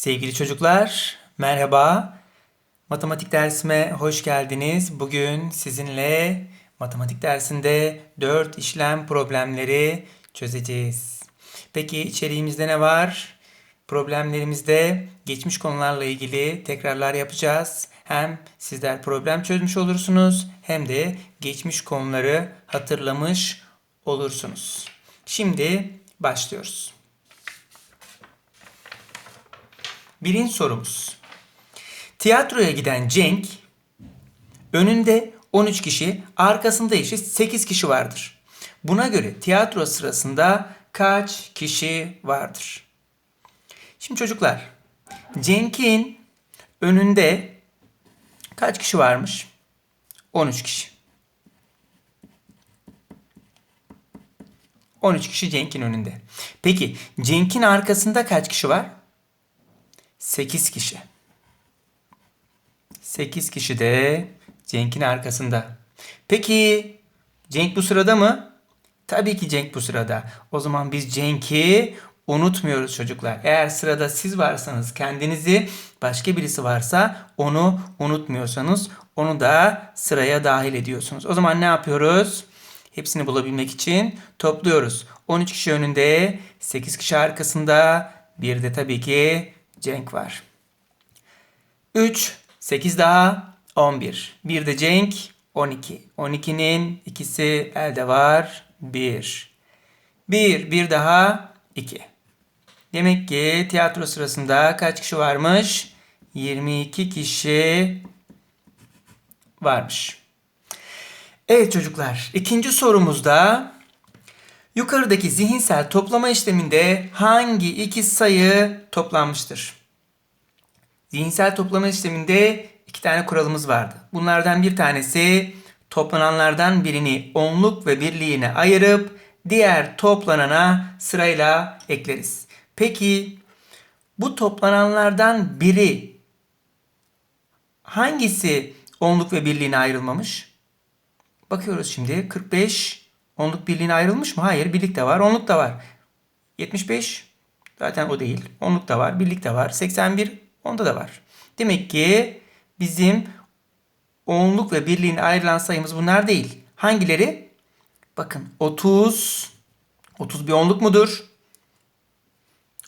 Sevgili çocuklar, merhaba. Matematik dersime hoş geldiniz. Bugün sizinle matematik dersinde 4 işlem problemleri çözeceğiz. Peki içeriğimizde ne var? Problemlerimizde geçmiş konularla ilgili tekrarlar yapacağız. Hem sizler problem çözmüş olursunuz hem de geçmiş konuları hatırlamış olursunuz. Şimdi başlıyoruz. Birinci sorumuz. Tiyatroya giden Cenk önünde 13 kişi, arkasında ise 8 kişi vardır. Buna göre tiyatro sırasında kaç kişi vardır? Şimdi çocuklar, Cenk'in önünde kaç kişi varmış? 13 kişi. 13 kişi Cenk'in önünde. Peki Cenk'in arkasında kaç kişi var? 8 kişi. 8 kişi de Cenk'in arkasında. Peki Cenk bu sırada mı? Tabii ki Cenk bu sırada. O zaman biz Cenk'i unutmuyoruz çocuklar. Eğer sırada siz varsanız kendinizi başka birisi varsa onu unutmuyorsanız onu da sıraya dahil ediyorsunuz. O zaman ne yapıyoruz? Hepsini bulabilmek için topluyoruz. 13 kişi önünde, 8 kişi arkasında, bir de tabii ki Cenk var. 3, 8 daha 11. Bir de Cenk 12. 12'nin ikisi elde var. 1. 1, bir daha 2. Demek ki tiyatro sırasında kaç kişi varmış? 22 kişi varmış. Evet çocuklar, ikinci sorumuzda yukarıdaki zihinsel toplama işleminde hangi iki sayı toplanmıştır? Zihinsel toplama işleminde iki tane kuralımız vardı. Bunlardan bir tanesi toplananlardan birini onluk ve birliğine ayırıp diğer toplanana sırayla ekleriz. Peki bu toplananlardan biri hangisi onluk ve birliğine ayrılmamış? Bakıyoruz şimdi 45 onluk birliğine ayrılmış mı? Hayır birlik de var onluk da var. 75 zaten o değil. Onluk da var birlik de var. 81 onda da var. Demek ki bizim onluk ve birliğine ayrılan sayımız bunlar değil. Hangileri? Bakın 30 30 bir onluk mudur?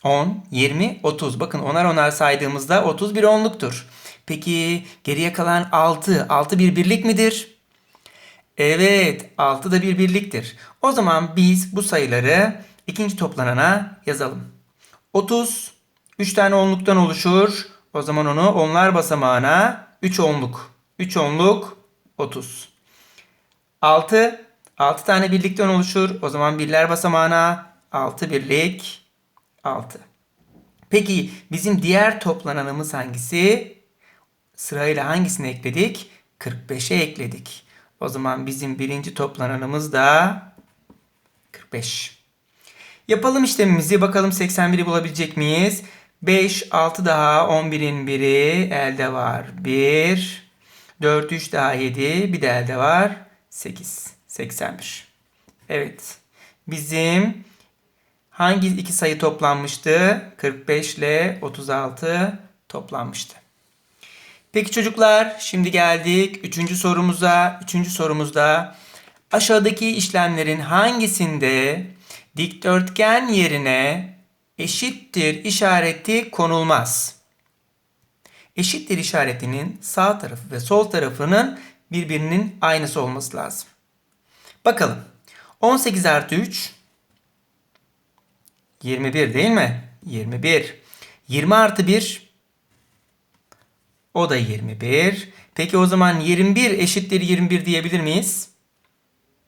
10, 20, 30. Bakın onar onar saydığımızda 30 bir onluktur. Peki geriye kalan 6. 6 bir birlik midir? Evet, 6 da bir birliktir. O zaman biz bu sayıları ikinci toplanana yazalım. 30, 3 tane onluktan oluşur. O zaman onu onlar basamağına 3 onluk. 3 onluk 30. 6, 6 tane birlikten oluşur. O zaman birler basamağına 6 birlik 6. Peki bizim diğer toplananımız hangisi? Sırayla hangisini ekledik? 45'e ekledik. O zaman bizim birinci toplananımız da 45. Yapalım işlemimizi. Bakalım 81'i bulabilecek miyiz? 5, 6 daha 11'in biri elde var. 1, 4, 3 daha 7 bir de elde var. 8, 81. Evet. Bizim hangi iki sayı toplanmıştı? 45 ile 36 toplanmıştı. Peki çocuklar şimdi geldik üçüncü sorumuza. Üçüncü sorumuzda aşağıdaki işlemlerin hangisinde dikdörtgen yerine eşittir işareti konulmaz? Eşittir işaretinin sağ tarafı ve sol tarafının birbirinin aynısı olması lazım. Bakalım. 18 artı 3 21 değil mi? 21. 20 artı 1 o da 21. Peki o zaman 21 eşittir 21 diyebilir miyiz?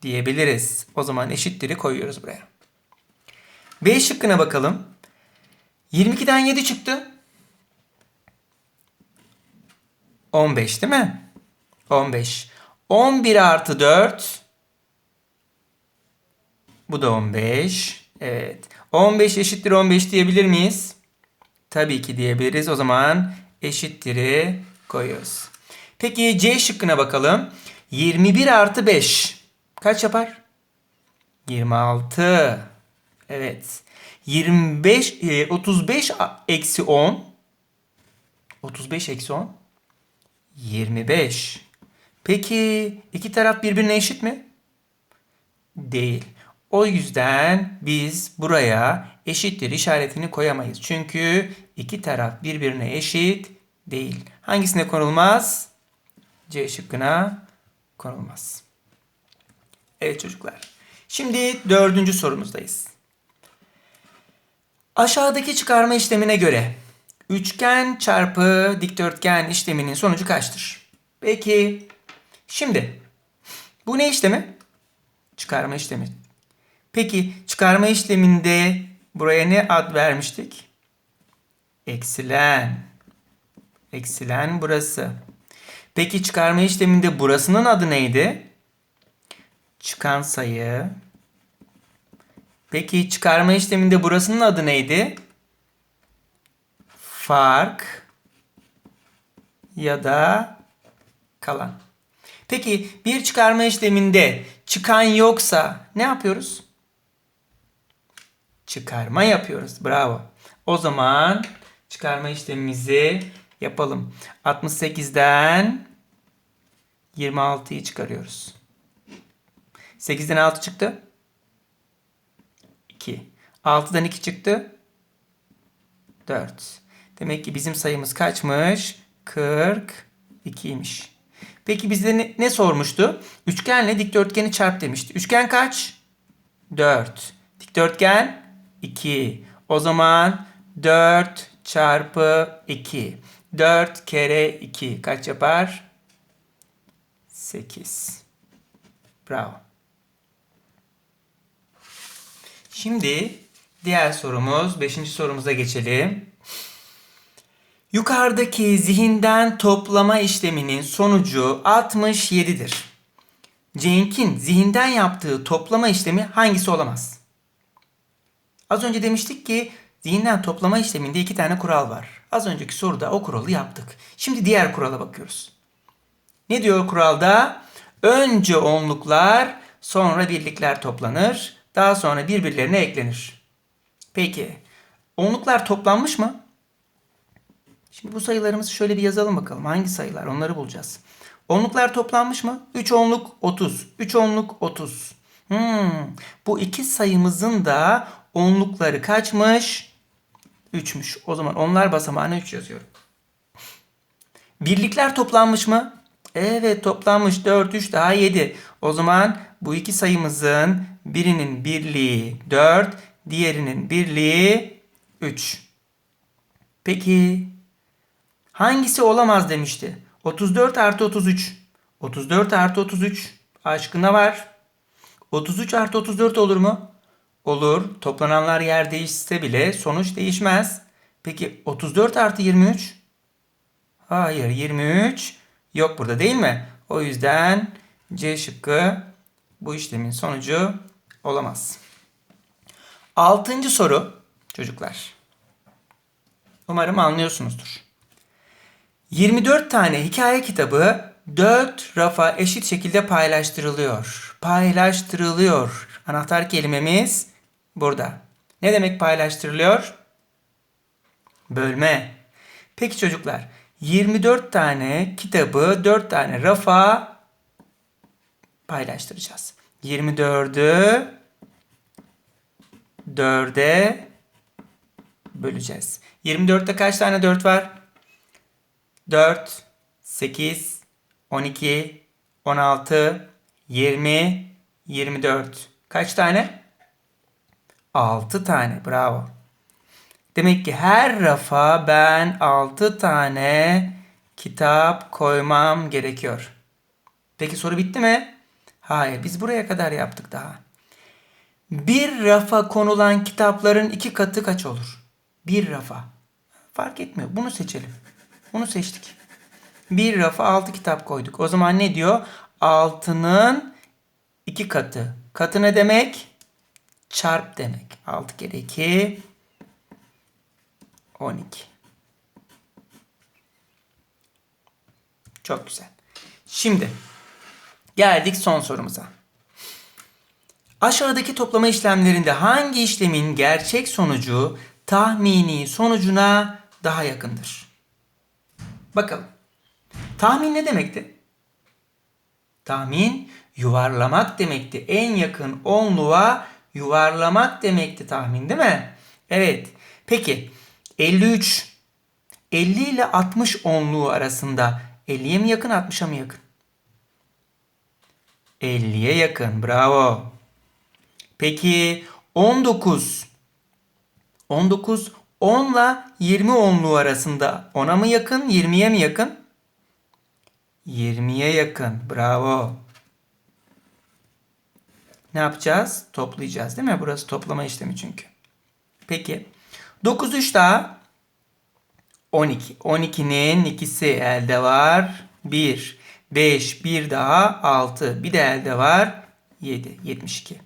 Diyebiliriz. O zaman eşittir'i koyuyoruz buraya. B şıkkına bakalım. 22'den 7 çıktı. 15 değil mi? 15. 11 artı 4. Bu da 15. Evet. 15 eşittir 15 diyebilir miyiz? Tabii ki diyebiliriz. O zaman eşittir'i koyuyoruz. Peki C şıkkına bakalım. 21 artı 5 kaç yapar? 26. Evet. 25 35 eksi 10 35 eksi 10. 25. Peki iki taraf birbirine eşit mi? Değil. O yüzden biz buraya eşittir işaretini koyamayız. Çünkü iki taraf birbirine eşit değil. Hangisine konulmaz? C şıkkına konulmaz. Evet çocuklar. Şimdi dördüncü sorumuzdayız. Aşağıdaki çıkarma işlemine göre üçgen çarpı dikdörtgen işleminin sonucu kaçtır? Peki şimdi bu ne işlemi? Çıkarma işlemi. Peki çıkarma işleminde buraya ne ad vermiştik? Eksilen. Eksilen burası. Peki çıkarma işleminde burasının adı neydi? Çıkan sayı. Peki çıkarma işleminde burasının adı neydi? Fark ya da kalan. Peki bir çıkarma işleminde çıkan yoksa ne yapıyoruz? Çıkarma yapıyoruz. Bravo. O zaman çıkarma işlemimizi yapalım. 68'den 26'yı çıkarıyoruz. 8'den 6 çıktı. 2. 6'dan 2 çıktı. 4. Demek ki bizim sayımız kaçmış? 42'ymiş. Peki bizde ne, ne sormuştu? Üçgenle dikdörtgeni çarp demişti. Üçgen kaç? 4. Dikdörtgen 2. O zaman 4 çarpı 2. 4 kere 2 kaç yapar? 8. Bravo. Şimdi diğer sorumuz, 5. sorumuza geçelim. Yukarıdaki zihinden toplama işleminin sonucu 67'dir. Cenk'in zihinden yaptığı toplama işlemi hangisi olamaz? Az önce demiştik ki zihinden toplama işleminde iki tane kural var. Az önceki soruda o kuralı yaptık. Şimdi diğer kurala bakıyoruz. Ne diyor kuralda? Önce onluklar, sonra birlikler toplanır, daha sonra birbirlerine eklenir. Peki, onluklar toplanmış mı? Şimdi bu sayılarımızı şöyle bir yazalım bakalım. Hangi sayılar? Onları bulacağız. Onluklar toplanmış mı? 3 onluk 30. 3 onluk 30. Hmm, bu iki sayımızın da onlukları kaçmış? 3'müş. O zaman onlar basamağına 3 yazıyorum. Birlikler toplanmış mı? Evet toplanmış 4, 3 daha 7. O zaman bu iki sayımızın birinin birliği 4, diğerinin birliği 3. Peki hangisi olamaz demişti? 34 artı 33. 34 artı 33 aşkına var. 33 artı 34 olur mu? Olur. Toplananlar yer değişse bile sonuç değişmez. Peki 34 artı 23? Hayır 23 yok burada değil mi? O yüzden C şıkkı bu işlemin sonucu olamaz. Altıncı soru çocuklar. Umarım anlıyorsunuzdur. 24 tane hikaye kitabı 4 rafa eşit şekilde paylaştırılıyor. Paylaştırılıyor. Anahtar kelimemiz burada. Ne demek paylaştırılıyor? Bölme. Peki çocuklar 24 tane kitabı 4 tane rafa paylaştıracağız. 24'ü 4'e böleceğiz. 24'te kaç tane 4 var? 4, 8, 12, 16, 20, 24. Kaç tane? 6 tane. Bravo. Demek ki her rafa ben 6 tane kitap koymam gerekiyor. Peki soru bitti mi? Hayır, biz buraya kadar yaptık daha. Bir rafa konulan kitapların iki katı kaç olur? Bir rafa. Fark etmiyor. Bunu seçelim. Bunu seçtik. Bir rafa altı kitap koyduk. O zaman ne diyor? Altının iki katı. Katı ne demek? Çarp demek. 6 kere 2 12. Çok güzel. Şimdi geldik son sorumuza. Aşağıdaki toplama işlemlerinde hangi işlemin gerçek sonucu tahmini sonucuna daha yakındır? Bakalım. Tahmin ne demekti? Tahmin yuvarlamak demekti. En yakın onluğa yuvarlamak demekti tahmin değil mi? Evet. Peki 53 50 ile 60 onluğu arasında 50'ye mi yakın 60'a mı yakın? 50'ye yakın. Bravo. Peki 19 19 10 ile 20 onluğu arasında 10'a mı yakın 20'ye mi yakın? 20'ye yakın. Bravo. Ne yapacağız? Toplayacağız değil mi? Burası toplama işlemi çünkü. Peki. 9 3 daha 12. 12'nin ikisi elde var. 1. 5. Bir daha 6. Bir de elde var. 7. 72.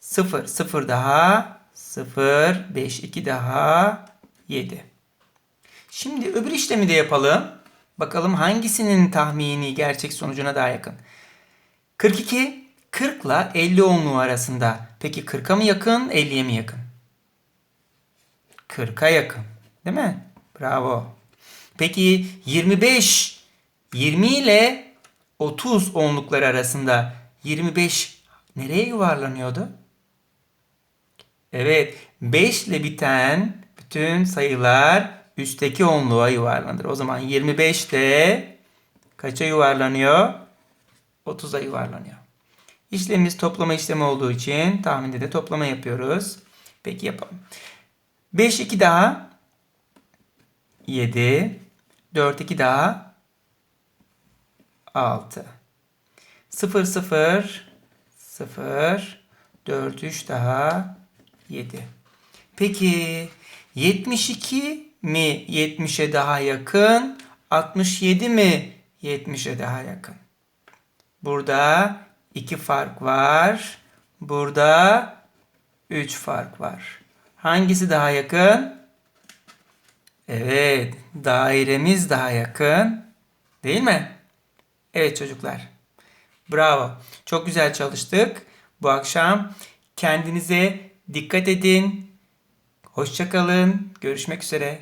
0. 0 daha 0. 5. 2 daha 7. Şimdi öbür işlemi de yapalım. Bakalım hangisinin tahmini gerçek sonucuna daha yakın. 42 40 ile 50 onluğu arasında. Peki 40'a mı yakın 50'ye mi yakın? 40'a yakın. Değil mi? Bravo. Peki 25 20 ile 30 onlukları arasında 25 nereye yuvarlanıyordu? Evet 5 ile biten bütün sayılar üstteki onluğa yuvarlanır. O zaman 25 de kaça yuvarlanıyor? 30'a yuvarlanıyor. İşlemimiz toplama işlemi olduğu için tahminde de toplama yapıyoruz. Peki yapalım. 5 2 daha 7 4 2 daha 6 0 0 0 4 3 daha 7. Peki 72 mi 70'e daha yakın? 67 mi 70'e daha yakın? Burada iki fark var. Burada üç fark var. Hangisi daha yakın? Evet, dairemiz daha yakın. Değil mi? Evet çocuklar. Bravo. Çok güzel çalıştık bu akşam. Kendinize dikkat edin. Hoşça kalın. Görüşmek üzere.